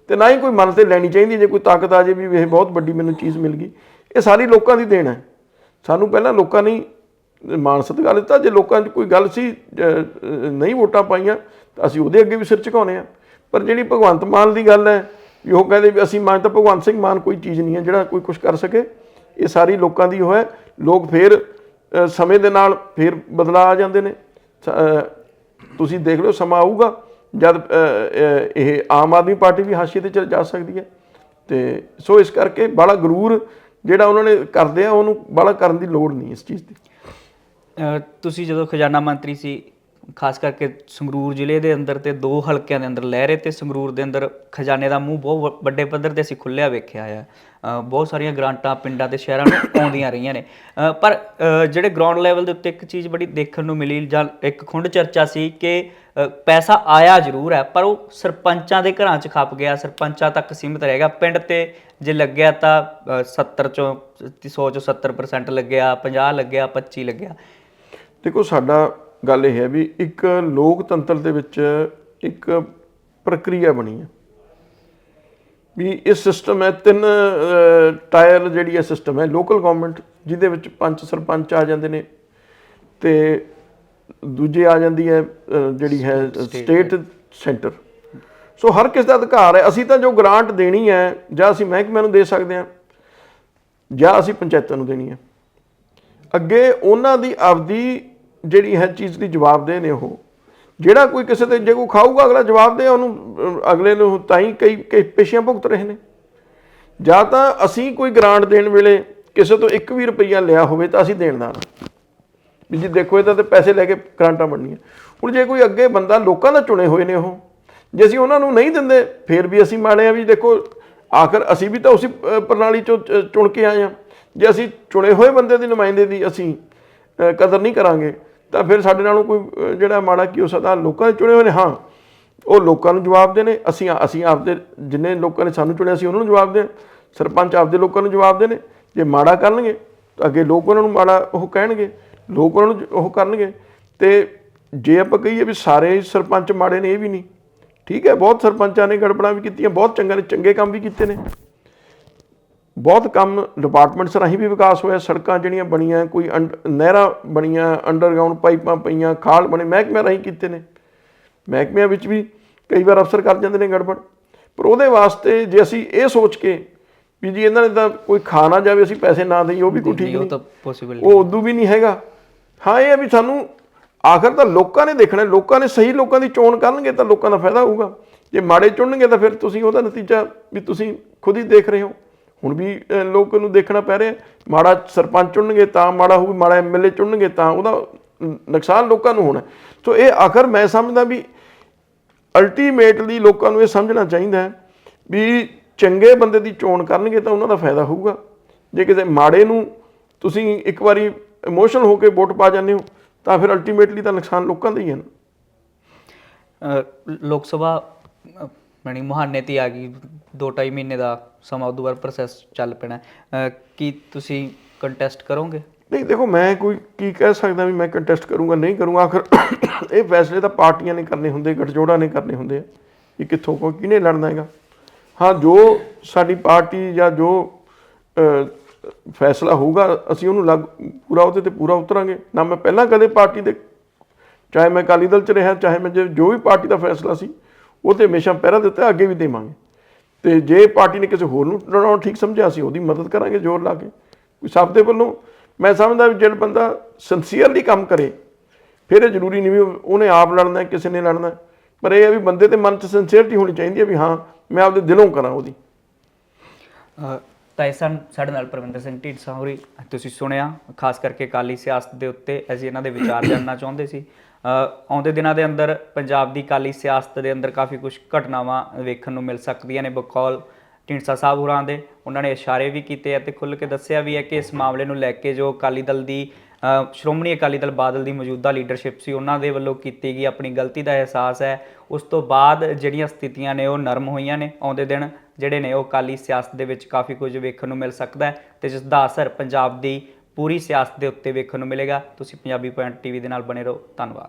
ਤੇ ਨਾ ਹੀ ਕੋਈ ਮਨ ਤੇ ਲੈਣੀ ਚਾਹੀਦੀ, ਜੇ ਕੋਈ ਤਾਕਤ ਆ ਜੇ ਵੀ ਇਹ ਬਹੁਤ ਵੱਡੀ ਮੈਨੂੰ ਚੀਜ਼ ਮਿਲ ਗਈ। ਇਹ ਸਾਰੀ ਲੋਕਾਂ ਦੀ ਦੇਣ ਹੈ। ਸਾਨੂੰ ਪਹਿਲਾਂ ਲੋਕਾਂ ਨੇ ਹੀ ਮਾਣ ਸਤਿਕਾਰ ਦਿੱਤਾ। ਜੇ ਲੋਕਾਂ 'ਚ ਕੋਈ ਗੱਲ ਸੀ ਨਹੀਂ ਵੋਟਾਂ ਪਾਈਆਂ, ਤਾਂ ਅਸੀਂ ਉਹਦੇ ਅੱਗੇ ਵੀ ਸਿਰ ਝੁਕਾਉਨੇ ਆ। ਪਰ ਜਿਹੜੀ ਭਗਵੰਤ ਮਾਨ ਦੀ ਗੱਲ ਹੈ ਵੀ ਉਹ ਕਹਿੰਦੇ ਵੀ ਅਸੀਂ ਮਾਨ ਤਾਂ ਭਗਵੰਤ ਸਿੰਘ ਮਾਨ ਕੋਈ ਚੀਜ਼ ਨਹੀਂ ਹੈ, ਜਿਹੜਾ ਕੋਈ ਕੁਝ ਕਰ ਸਕੇ, ਇਹ ਸਾਰੀ ਲੋਕਾਂ ਦੀ ਉਹ ਹੈ। ਲੋਕ ਫੇਰ ਸਮੇਂ ਦੇ ਨਾਲ ਫਿਰ ਬਦਲਾ ਆ ਜਾਂਦੇ ਨੇ। ਤੁਸੀਂ ਦੇਖ ਲਓ, ਸਮਾਂ ਆਊਗਾ ਜਦ ਇਹ ਆਮ ਆਦਮੀ ਪਾਰਟੀ ਵੀ ਹਾਸ਼ੀਏ ਤੇ ਚਲ ਜਾ ਸਕਦੀ ਹੈ। ਤੇ ਸੋ ਇਸ ਕਰਕੇ ਬੜਾ ਗਰੂਰ ਜਿਹੜਾ ਉਹਨਾਂ ਨੇ ਕਰਦੇ ਆ, ਉਹਨੂੰ ਬੜਾ ਕਰਨ ਦੀ ਲੋੜ ਨਹੀਂ ਇਸ ਚੀਜ਼ ਦੀ। ਤੁਸੀਂ ਜਦੋਂ ਖਜ਼ਾਨਾ ਮੰਤਰੀ ਸੀ ਖਾਸ ਕਰਕੇ ਸੰਗਰੂਰ ਜ਼ਿਲ੍ਹੇ ਦੇ ਅੰਦਰ ਤੇ ਦੋ ਹਲਕਿਆਂ ਦੇ ਅੰਦਰ, ਲਹਿਰੇ ਤੇ ਸੰਗਰੂਰ ਦੇ ਅੰਦਰ ਖਜ਼ਾਨੇ ਦਾ ਮੂੰਹ ਬਹੁਤ ਵ- ਵੱਡੇ ਪੱਧਰ ਤੇ ਅਸੀਂ ਖੁੱਲਿਆ ਵੇਖਿਆ ਆ। ਬਹੁਤ ਸਾਰੀਆਂ ਗ੍ਰਾਂਟਾਂ ਪਿੰਡਾਂ ਤੇ ਸ਼ਹਿਰਾਂ ਨੂੰ ਆਉਂਦੀਆਂ ਰਹੀਆਂ ਨੇ। ਪਰ ਜਿਹੜੇ ਗਰਾਊਂਡ ਲੈਵਲ ਦੇ ਉੱਤੇ ਇੱਕ ਚੀਜ਼ ਬੜੀ ਦੇਖਣ ਨੂੰ ਮਿਲੀ ਜਾਂ ਇੱਕ ਖੁੰਡ ਚਰਚਾ ਸੀ ਕਿ ਪੈਸਾ ਆਇਆ ਜ਼ਰੂਰ ਹੈ, ਪਰ ਉਹ ਸਰਪੰਚਾਂ ਦੇ ਘਰਾਂ 'ਚ ਖੱਪ ਗਿਆ, ਸਰਪੰਚਾਂ ਤੱਕ ਸੀਮਿਤ ਰਹਿ ਗਿਆ। ਪਿੰਡ ਤੇ ਜੇ ਲੱਗਿਆ ਤਾਂ ਅਹ 70 ਚੋਂ 100 ਚੋਂ 70% ਲੱਗਿਆ 50 ਲੱਗਿਆ 25 ਲੱਗਿਆ। ਦੇਖੋ, ਸਾਡਾ ਗੱਲ ਇਹ ਹੈ ਵੀ ਇੱਕ ਲੋਕਤੰਤਰ ਦੇ ਵਿੱਚ ਇੱਕ ਪ੍ਰਕਿਰਿਆ ਬਣੀ ਹੈ। ਵੀ ਇਹ ਸਿਸਟਮ ਹੈ ਤਿੰਨ ਟਾਇਰ ਜਿਹੜੀ ਹੈ ਸਿਸਟਮ ਹੈ ਲੋਕਲ ਗਵਰਨਮੈਂਟ ਜਿਹਦੇ ਵਿੱਚ ਪੰਚ ਸਰਪੰਚ ਆ ਜਾਂਦੇ ਨੇ ਤੇ ਦੂਜੇ ਆ ਜਾਂਦੀ ਹੈ ਜਿਹੜੀ ਹੈ ਸਟੇਟ ਸੈਂਟਰ ਸੋ ਹਰ ਕਿਸ ਦਾ ਅਧਿਕਾਰ ਹੈ। ਅਸੀਂ ਤਾਂ ਜੋ ਗ੍ਰਾਂਟ ਦੇਣੀ ਹੈ ਜਾਂ ਅਸੀਂ ਮਹਿਕਮੇ ਨੂੰ ਦੇ ਸਕਦੇ ਹਾਂ ਜਾਂ ਅਸੀਂ ਪੰਚਾਇਤਾਂ ਨੂੰ ਦੇਣੀ ਹੈ। ਅੱਗੇ ਉਹਨਾਂ ਦੀ ਆਪਦੀ ਜਿਹੜੀ ਹੈ ਚੀਜ਼ ਦੀ ਜਵਾਬਦੇਹ ਨੇ ਉਹ। ਜਿਹੜਾ ਕੋਈ ਕਿਸੇ ਤੇ ਜੇ ਕੋਈ ਖਾਊਗਾ, ਅਗਲਾ ਜਵਾਬ ਦੇ, ਉਹਨੂੰ ਅਗਲੇ ਨੂੰ ਤਾਂ ਹੀ ਕਈ ਕਈ ਪੇਸ਼ੀਆਂ ਭੁਗਤ ਰਹੇ ਨੇ। ਜਾਂ ਤਾਂ ਅਸੀਂ ਕੋਈ ਗ੍ਰਾਂਟ ਦੇਣ ਵੇਲੇ ਕਿਸੇ ਤੋਂ 1 ਵੀ ਰੁਪਈਆ ਲਿਆ ਹੋਵੇ ਤਾਂ ਅਸੀਂ ਦੇਣ ਦਾ ਨਾ ਵੀ ਜੀ ਦੇਖੋ, ਇਹਦਾ ਤੇ ਪੈਸੇ ਲੈ ਕੇ ਗ੍ਰਾਂਟਾਂ ਬਣਨੀਆਂ। ਹੁਣ ਜੇ ਕੋਈ ਅੱਗੇ ਬੰਦਾ ਲੋਕਾਂ ਦਾ ਚੁਣੇ ਹੋਏ ਨੇ ਉਹ, ਜੇ ਅਸੀਂ ਉਹਨਾਂ ਨੂੰ ਨਹੀਂ ਦਿੰਦੇ, ਫਿਰ ਵੀ ਅਸੀਂ ਮਾੜੇ ਆ ਵੀ ਦੇਖੋ, ਆਖਰ ਅਸੀਂ ਵੀ ਤਾਂ ਉਸੇ ਪ੍ਰਣਾਲੀ ਚੋਂ ਚੁਣ ਕੇ ਆਏ ਆ ਜੇ ਅਸੀਂ ਚੁਣੇ ਹੋਏ ਬੰਦੇ ਦੀ ਨੁਮਾਇੰਦੇ ਦੀ ਅਸੀਂ ਕਦਰ ਨਹੀਂ ਕਰਾਂਗੇ ਤਾਂ ਫਿਰ ਸਾਡੇ ਨਾਲੋਂ ਕੋਈ ਜਿਹੜਾ ਮਾੜਾ ਕੀ ਹੋ ਸਕਦਾ, ਲੋਕਾਂ ਦੇ ਚੁਣੇ ਹੋਏ ਨੇ, ਹਾਂ, ਉਹ ਲੋਕਾਂ ਨੂੰ ਜਵਾਬ ਦੇਣੇ, ਅਸੀਂ ਅਸੀਂ ਆਪਦੇ ਜਿੰਨੇ ਲੋਕਾਂ ਨੇ ਸਾਨੂੰ ਚੁਣਿਆ ਸੀ, ਉਹਨਾਂ ਨੂੰ ਜਵਾਬ ਦੇ ਸਰਪੰਚ ਆਪਦੇ ਲੋਕਾਂ ਨੂੰ ਜਵਾਬ ਦੇਣੇ, ਜੇ ਮਾੜਾ ਕਰਨਗੇ, ਤਾਂ ਅੱਗੇ ਲੋਕ ਉਹਨਾਂ ਨੂੰ ਮਾੜਾ ਉਹ ਕਹਿਣਗੇ, ਲੋਕ ਉਹਨਾਂ ਨੂੰ ਉਹ ਕਰਨਗੇ, ਤੇ ਜੇ ਆਪਾਂ ਕਹੀਏ ਵੀ ਸਾਰੇ ਸਰਪੰਚ ਮਾੜੇ ਨੇ, ਇਹ ਵੀ ਨਹੀਂ, ਠੀਕ ਹੈ, ਬਹੁਤ ਸਰਪੰਚਾਂ ਨੇ ਗੜਬੜਾਂ ਵੀ ਕੀਤੀਆਂ, ਬਹੁਤ ਚੰਗਾ ਨੇ, ਚੰਗੇ ਕੰਮ ਵੀ ਕੀਤੇ ਨੇ ਬਹੁਤ ਕੰਮ ਡਿਪਾਰਟਮੈਂਟਸ ਰਾਹੀਂ ਵੀ ਵਿਕਾਸ ਹੋਇਆ ਸੜਕਾਂ ਜਿਹੜੀਆਂ ਬਣੀਆਂ ਕੋਈ ਨਹਿਰਾਂ ਬਣੀਆਂ ਅੰਡਰਗਰਾਉਂਡ ਪਾਈਪਾਂ ਪਈਆਂ ਖਾਲ ਬਣੇ ਮਹਿਕਮਿਆਂ ਰਾਹੀਂ ਕੀਤੇ ਨੇ। ਮਹਿਕਮਿਆਂ ਵਿੱਚ ਵੀ ਕਈ ਵਾਰ ਅਫਸਰ ਕਰ ਜਾਂਦੇ ਨੇ ਗੜਬੜ। ਪਰ ਉਹਦੇ ਵਾਸਤੇ ਜੇ ਅਸੀਂ ਇਹ ਸੋਚ ਕੇ ਵੀ ਜੀ ਇਹਨਾਂ ਨੇ ਤਾਂ ਕੋਈ ਖਾ ਨਾ ਜਾਵੇ ਅਸੀਂ ਪੈਸੇ ਨਾ ਦੇਈਏ ਉਹ ਵੀ ਕੋਈ ਠੀਕ ਨਹੀਂ। ਉਹ ਉਦੋਂ ਵੀ ਨਹੀਂ ਹੈਗਾ। ਹਾਂ ਇਹ ਹੈ ਵੀ ਸਾਨੂੰ ਆਖਰ ਤਾਂ ਲੋਕਾਂ ਨੇ ਦੇਖਣਾ ਲੋਕਾਂ ਨੇ ਸਹੀ ਲੋਕਾਂ ਦੀ ਚੋਣ ਕਰਨਗੇ ਤਾਂ ਲੋਕਾਂ ਦਾ ਫਾਇਦਾ ਹੋਊਗਾ। ਜੇ ਮਾੜੇ ਚੁਣਨਗੇ ਤਾਂ ਫਿਰ ਤੁਸੀਂ ਉਹਦਾ ਨਤੀਜਾ ਵੀ ਤੁਸੀਂ ਖੁਦ ਹੀ ਦੇਖ ਰਹੇ ਹੋ। ਹੁਣ ਵੀ ਲੋਕ ਨੂੰ ਦੇਖਣਾ ਪੈ ਰਿਹਾ ਮਾੜਾ ਸਰਪੰਚ ਚੁਣਨਗੇ ਤਾਂ ਮਾੜਾ ਹੋਊ ਮਾੜਾ ਐਮਐਲਏ ਚੁਣਨਗੇ ਤਾਂ ਉਹਦਾ ਨੁਕਸਾਨ ਲੋਕਾਂ ਨੂੰ ਹੋਣਾ। ਸੋ ਇਹ ਆਖਰ ਮੈਂ ਸਮਝਦਾ ਵੀ ਅਲਟੀਮੇਟਲੀ ਲੋਕਾਂ ਨੂੰ ਇਹ ਸਮਝਣਾ ਚਾਹੀਦਾ ਹੈ ਵੀ ਚੰਗੇ ਬੰਦੇ ਦੀ ਚੋਣ ਕਰਨਗੇ ਤਾਂ ਉਹਨਾਂ ਦਾ ਫਾਇਦਾ ਹੋਊਗਾ। ਜੇ ਕਿਸੇ ਮਾੜੇ ਨੂੰ ਤੁਸੀਂ ਇੱਕ ਵਾਰੀ ਇਮੋਸ਼ਨਲ ਹੋ ਕੇ ਵੋਟ ਪਾ ਜਾਂਦੇ ਹੋ ਤਾਂ ਫਿਰ ਅਲਟੀਮੇਟਲੀ ਤਾਂ ਨੁਕਸਾਨ ਲੋਕਾਂ ਦਾ ਹੀ ਹੈ ਨਾ। ਲੋਕ ਸਭਾ ਅ, ਮੁਹਾਨੇ ਤੇ ਆ ਗਈ 2.5 ਮਹੀਨੇ ਦਾ ਸਮਾਂ ਉਦੋਂ ਬਾਅਦ ਪ੍ਰੋਸੈਸ ਚੱਲ ਪੈਣਾ। ਅ, ਕੀ ਤੁਸੀਂ ਕੰਟੈਸਟ ਕਰੋਗੇ? ਨਹੀਂ ਦੇਖੋ ਮੈਂ ਕੋਈ ਕੀ ਕਹਿ ਸਕਦਾ ਵੀ ਮੈਂ ਕੰਟੈਸਟ ਕਰੂੰਗਾ ਨਹੀਂ ਕਰੂੰਗਾ ਆਖਰ ਇਹ ਫੈਸਲੇ ਤਾਂ ਪਾਰਟੀਆਂ ਨੇ ਕਰਨੇ ਹੁੰਦੇ ਗਠਜੋੜਾਂ ਨੇ ਕਰਨੇ ਹੁੰਦੇ ਆ ਕਿ ਕਿੱਥੋਂ ਕੋ ਕਿਹਨੇ ਲੜਨਾ ਹੈਗਾ। ਹਾਂ ਜੋ ਸਾਡੀ ਪਾਰਟੀ ਜਾਂ ਜੋ ਅਹ, ਫੈਸਲਾ ਹੋਊਗਾ ਅਸੀਂ ਉਹਨੂੰ ਲੱਗ ਪੂਰਾ ਉਹਦੇ ਤੇ ਪੂਰਾ ਉਤਰਾਂਗੇ। ਨਾ ਮੈਂ ਪਹਿਲਾਂ ਕਦੇ ਪਾਰਟੀ ਦੇ ਚਾਹੇ ਮੈਂ ਅਕਾਲੀ ਦਲ ਚ ਰਿਹਾ ਚਾਹੇ ਮੈਂ ਜੇ- ਜੋ ਵੀ ਪਾਰਟੀ ਦਾ ਫੈਸਲਾ ਸੀ ਉਹ ਤੇ ਹਮੇਸ਼ਾ ਪਹਿਰਾ ਦਿੱਤਾ ਅੱਗੇ ਵੀ ਦੇਵਾਂਗੇ। ਤੇ ਜੇ ਪਾਰਟੀ ਨੇ ਕਿਸੇ ਹੋਰ ਨੂੰ ਲੜਾਉਣ ਠੀਕ ਸਮਝਿਆ ਸੀ, ਉਹਦੀ ਮਦਦ ਕਰਾਂਗੇ ਜ਼ੋਰ ਲਾ ਕੇ। ਕੋਈ ਸਭ ਦੇ ਵੱਲੋਂ ਮੈਂ ਸਮਝਦਾ ਵੀ ਜਿਹੜਾ ਬੰਦਾ ਸਿੰਸੀਅਰਲੀ ਕੰਮ ਕਰੇ, ਫਿਰ ਇਹ ਜ਼ਰੂਰੀ ਨਹੀਂ ਵੀ ਉਹਨੇ ਆਪ ਲੜਨਾ, ਕਿਸੇ ਨੇ ਲੜਨਾ। ਪਰ ਇਹ ਹੈ ਵੀ ਬੰਦੇ ਦੇ ਮਨ 'ਚ ਸਿੰਸੀਅਰਟੀ ਹੋਣੀ ਚਾਹੀਦੀ ਹੈ ਵੀ ਹਾਂ, ਮੈਂ ਆਪਦੇ ਦਿਲੋਂ ਕਰਾਂ ਉਹਦੀ। ਤਾਂ ਇਹ ਸਨ ਸਾਡੇ ਨਾਲ ਪਰਵਿੰਦਰ ਸਿੰਘ ਢੀਂਡਸਾ ਹੋਰੀ ਤੁਸੀਂ ਸੁਣਿਆ, ਖਾਸ ਕਰਕੇ ਕਾਲੀ ਸਿਆਸਤ ਦੇ ਉੱਤੇ ਅਸੀਂ ਇਹਨਾਂ ਦੇ ਵਿਚਾਰ ਜਾਣਨਾ ਚਾਹੁੰਦੇ ਸੀ। ਆਉਂਦੇ ਦਿਨਾਂ ਦੇ ਅੰਦਰ ਪੰਜਾਬ ਦੀ ਕਾਲੀ ਸਿਆਸਤ ਦੇ ਅੰਦਰ ਕਾਫੀ ਕੁਝ ਘਟਨਾਵਾਂ ਵੇਖਣ ਨੂੰ ਮਿਲ ਸਕਦੀਆਂ ਨੇ। ਬਕੌਲ ਢੀਂਡਸਾ ਸਾਹਿਬ ਹੋਰਾਂ ਦੇ, ਉਹਨਾਂ ਨੇ ਇਸ਼ਾਰੇ ਵੀ ਕੀਤੇ ਅਤੇ ਖੁੱਲ੍ਹ ਕੇ ਦੱਸਿਆ ਵੀ ਹੈ ਕਿ ਇਸ ਮਾਮਲੇ ਨੂੰ ਲੈ ਕੇ ਜੋ ਅਕਾਲੀ ਦਲ ਦੀ ਸ਼੍ਰੋਮਣੀ ਅਕਾਲੀ ਦਲ ਬਾਦਲ ਦੀ ਮੌਜੂਦਾ ਲੀਡਰਸ਼ਿਪ ਸੀ, ਉਹਨਾਂ ਦੇ ਵੱਲੋਂ ਕੀਤੀ ਗਈ ਆਪਣੀ ਗਲਤੀ ਦਾ ਅਹਿਸਾਸ ਹੈ। ਉਸ ਤੋਂ ਬਾਅਦ ਜਿਹੜੀਆਂ ਸਥਿਤੀਆਂ ਨੇ, ਉਹ ਨਰਮ ਹੋਈਆਂ ਨੇ। ਆਉਂਦੇ ਦਿਨ ਜਿਹੜੇ ਨੇ, ਉਹ ਕਾਲੀ ਸਿਆਸਤ ਦੇ ਵਿੱਚ ਕਾਫੀ ਕੁਝ ਵੇਖਣ ਨੂੰ ਮਿਲ ਸਕਦਾ ਹੈ ਤੇ ਜਿਸ ਦਾ ਅਸਰ ਪੰਜਾਬ ਦੀ ਪੂਰੀ ਸਿਆਸਤ ਦੇ ਉੱਤੇ ਵੇਖਣ ਨੂੰ ਮਿਲੇਗਾ। ਤੁਸੀਂ ਪੰਜਾਬੀ ਪੁਆਇੰਟ ਟੀਵੀ ਦੇ ਨਾਲ ਬਣੇ ਰਹੋ। ਧੰਨਵਾਦ।